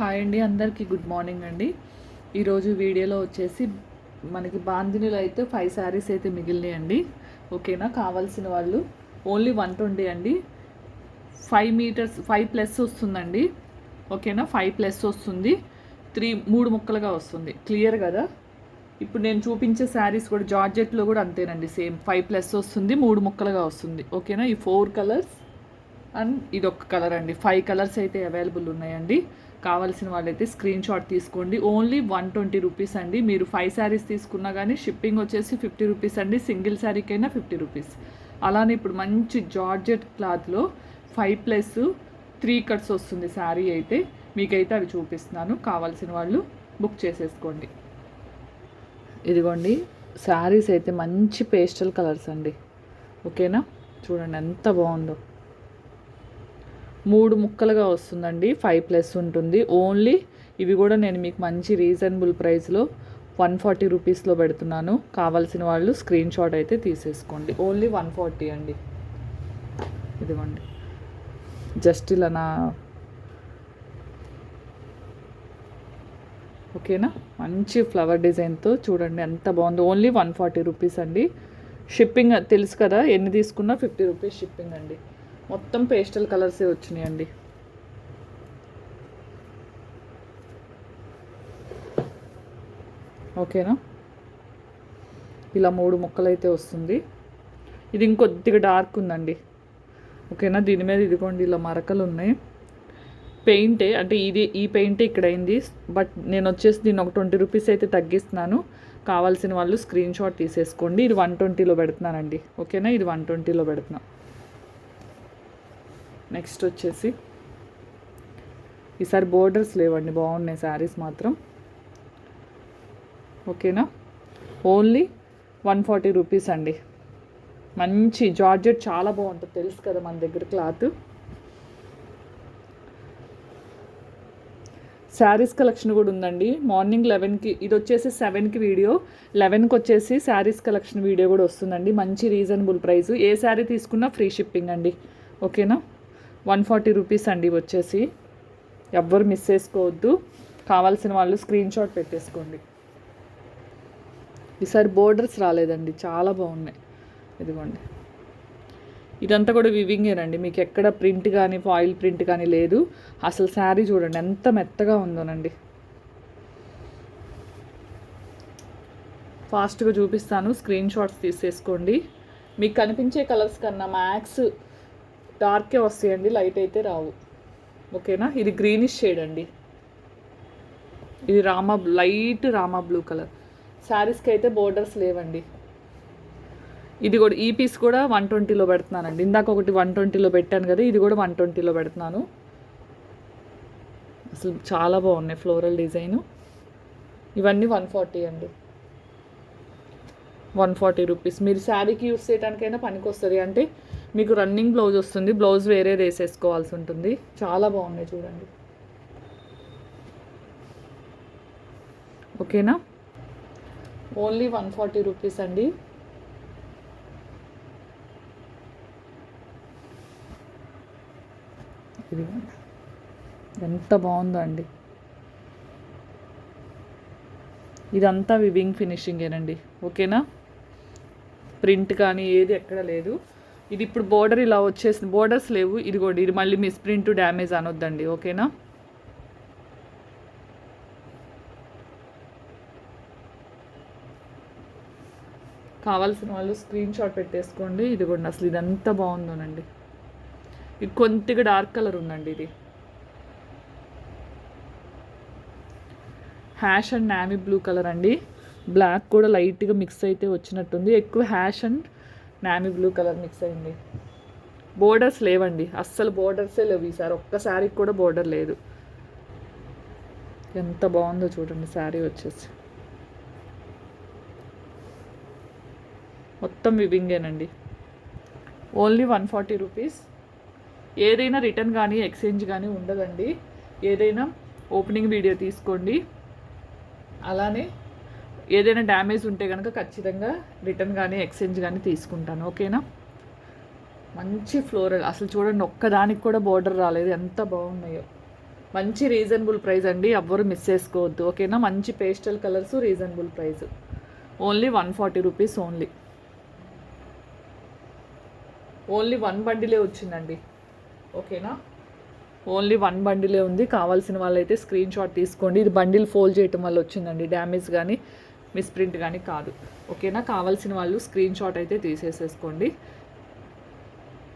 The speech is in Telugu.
హాయ్ అండి అందరికీ గుడ్ మార్నింగ్ అండి. ఈరోజు వీడియోలో వచ్చేసి మనకి బాందినీలో అయితే ఫైవ్ శారీస్ అయితే మిగిలినాయి అండి. ఓకేనా? కావాల్సిన వాళ్ళు ఓన్లీ వన్ ట్వంటీ అండి. ఫైవ్ మీటర్స్ ఫైవ్ ప్లస్ వస్తుందండి. ఓకేనా? ఫైవ్ ప్లస్ వస్తుంది. త్రీ మూడు ముక్కలుగా వస్తుంది. క్లియర్ కదా? ఇప్పుడు నేను చూపించే శారీస్ కూడా జార్జెట్లో కూడా అంతేనండి సేమ్ ఫైవ్ ప్లస్ వస్తుంది మూడు ముక్కలుగా వస్తుంది. ఓకేనా? ఈ ఫోర్ కలర్స్ అండ్ ఇది ఒక కలర్ అండి. ఫైవ్ కలర్స్ అయితే అవైలబుల్ ఉన్నాయండి. కావాల్సిన వాళ్ళైతే స్క్రీన్ షాట్ తీసుకోండి. ఓన్లీ వన్ ట్వంటీ రూపీస్ అండి. మీరు ఫైవ్ శారీస్ తీసుకున్నా కానీ షిప్పింగ్ వచ్చేసి ఫిఫ్టీ రూపీస్ అండి. సింగిల్ శారీకైనా ఫిఫ్టీ రూపీస్ అలానే ఇప్పుడు మంచి జార్జెట్ క్లాత్లో ఫైవ్ ప్లస్ త్రీ కట్స్ వస్తుంది శారీ అయితే. మీకైతే అవి చూపిస్తున్నాను. కావాల్సిన వాళ్ళు బుక్ చేసేసుకోండి. ఇదిగోండి. శారీస్ అయితే మంచి పేస్టల్ కలర్స్ అండి. ఓకేనా చూడండి ఎంత బాగుందో. మూడు ముక్కలుగా వస్తుందండి. ఫైవ్ ప్లస్ ఉంటుంది. ఓన్లీ ఇవి కూడా నేను మీకు మంచి రీజనబుల్ ప్రైస్లో వన్ ఫార్టీ రూపీస్లో పెడుతున్నాను. కావాల్సిన వాళ్ళు స్క్రీన్ షాట్ అయితే తీసేసుకోండి. ఓన్లీ వన్ ఫార్టీ అండి. ఇదిగోండి. జస్ట్ ఇలా నా ఓకేనా? మంచి ఫ్లవర్ డిజైన్తో చూడండి ఎంత బాగుంది. ఓన్లీ వన్ ఫార్టీ రూపీస్ అండి. షిప్పింగ్ తెలుసు కదా ఎన్ని తీసుకున్నా ఫిఫ్టీ రూపీస్ షిప్పింగ్ అండి. మొత్తం పేస్టల్ కలర్సే వచ్చినాయండి. ఓకేనా? ఇలా మూడు ముక్కలు అయితే వస్తుంది. ఇది ఇంకొద్దిగా డార్క్ ఉందండి. ఓకేనా? దీని మీద ఇదిగోండి ఇలా మరకలు ఉన్నాయి. పెయింటే అంటే ఇది ఈ పెయింటే ఇక్కడ అయింది బట్ నేను వచ్చేసి దీన్ని ఒక ట్వంటీ రూపీస్ అయితే తగ్గిస్తున్నాను. కావాల్సిన వాళ్ళు స్క్రీన్ షాట్ తీసేసుకోండి. ఇది వన్ ట్వంటీలో పెడుతున్నానండి. ఓకేనా? ఇది వన్ ట్వంటీలో పెడుతున్నాను నెక్స్ట్ వచ్చేసి ఈసారి బోర్డర్స్ లేవండి బాగున్నాయి శారీస్ మాత్రం. ఓకేనా? ఓన్లీ వన్ ఫార్టీ రూపీస్ అండి. మంచి జార్జెట్ చాలా బాగుంటుంది తెలుసు కదా మన దగ్గర క్లాత్. శారీస్ కలెక్షన్ కూడా ఉందండి. మార్నింగ్ లెవెన్కి ఇది వచ్చేసి సెవెన్కి వీడియో. లెవెన్కి వచ్చేసి శారీస్ కలెక్షన్ వీడియో కూడా వస్తుందండి. మంచి రీజనబుల్ ప్రైస్. ఏ శారీ తీసుకున్నా ఫ్రీ షిప్పింగ్ అండి. ఓకేనా? వన్ ఫార్టీ రూపీస్ అండి వచ్చేసి. ఎవ్వరు మిస్ చేసుకోవద్దు. కావాల్సిన వాళ్ళు స్క్రీన్ షాట్ పెట్టేసుకోండి. ఈసారి బోర్డర్స్ రాలేదండి. చాలా బాగున్నాయి. ఇదిగోండి. ఇదంతా కూడా వివింగేనండి మీకు ఎక్కడ ప్రింట్ కానీ ఫాయిల్ ప్రింట్ కానీ లేదు. అసలు శారీ చూడండి. ఎంత మెత్తగా ఉందోనండి. ఫాస్ట్గా చూపిస్తాను. స్క్రీన్ షాట్స్ తీసేసుకోండి. మీకు కనిపించే కలర్స్ కన్నా మ్యాక్స్ డార్కే వస్తాయండి లైట్ అయితే రావు. ఓకేనా? ఇది గ్రీనిష్ షేడ్ అండి. ఇది Rama light Rama blue colour. శారీస్కి అయితే బోర్డర్స్ లేవండి. ఇది కూడా ఈ పీస్ కూడా వన్ ట్వంటీలో పెడుతున్నానండి. ఇందాక ఒకటి వన్ ట్వంటీలో పెట్టాను కదా ఇది కూడా వన్ ట్వంటీలో పెడుతున్నాను. అసలు చాలా బాగున్నాయి ఫ్లోరల్ డిజైను. ఇవన్నీ వన్ ఫార్టీ అండి. One forty rupees. మీరు శారీకి యూస్ చేయడానికైనా పనికి వస్తుంది అంటే మీకు రన్నింగ్ బ్లౌజ్ వస్తుంది. బ్లౌజ్ వేరే వేసేసుకోవాల్సి ఉంటుంది. చాలా బాగున్నాయి చూడండి. ఓకేనా? ఓన్లీ వన్ ఫార్టీ రూపీస్ అండి. ఇది ఎంత బాగుందో అండి ఇదంతా వివింగ్ ఫినిషింగేనండి. ఓకేనా? ప్రింట్ కానీ ఏది ఎక్కడ లేదు. ఇది ఇప్పుడు బోర్డర్ ఇలా వచ్చేసింది. బోర్డర్స్ లేవు. ఇది కూడా ఇది మళ్ళీ మిస్ ప్రింట్ డ్యామేజ్ అనొద్దండి ఓకేనా? కావాల్సిన వాళ్ళు స్క్రీన్ షాట్ పెట్టేసుకోండి. ఇది కూడా అసలు ఇదంతా బాగుందోనండి. ఇది కొద్దిగా డార్క్ కలర్ ఉందండి ఇది. Hash and navy blue colour అండి. బ్లాక్ కూడా లైట్గా మిక్స్ అయితే వచ్చినట్టుంది. ఎక్కువ hash and navy blue colour mix అయింది. బోర్డర్స్ లేవండి. అస్సలు బోర్డర్సే లేవు ఈసారి. ఒక్క శారీకి కూడా బోర్డర్ లేదు. ఎంత బాగుందో చూడండి శారీ వచ్చేసి. మొత్తం వివింగేనండి. Only one forty rupees. ఏదైనా రిటర్న్ కానీ ఎక్స్చేంజ్ కానీ ఉండదండి. ఏదైనా ఓపెనింగ్ వీడియో తీసుకోండి. అలానే ఏదైనా డ్యామేజ్ ఉంటే కనుక ఖచ్చితంగా రిటర్న్ కానీ ఎక్స్చేంజ్ కానీ తీసుకుంటాను. ఓకేనా? మంచి ఫ్లోరల్ అసలు చూడండి ఒక్కదానికి కూడా బోర్డర్ రాలేదు. ఎంత బాగున్నాయో. మంచి రీజనబుల్ ప్రైస్ అండి. ఎవ్వరు మిస్ చేసుకోవద్దు. ఓకేనా? మంచి pastel colours reasonable price. Only one forty rupees only. Only one బండిలే వచ్చిందండి. ఓకేనా? ఓన్లీ వన్ బండిలే ఉంది. కావాల్సిన వాళ్ళైతే స్క్రీన్ షాట్ తీసుకోండి. ఇది బండిల్ ఫోల్డ్ చేయటం వల్ల వచ్చిందండి. డ్యామేజ్ కానీ మిస్ప్రింట్ కానీ కాదు. ఓకేనా? కావాల్సిన వాళ్ళు స్క్రీన్ షాట్ అయితే తీసేసేసుకోండి.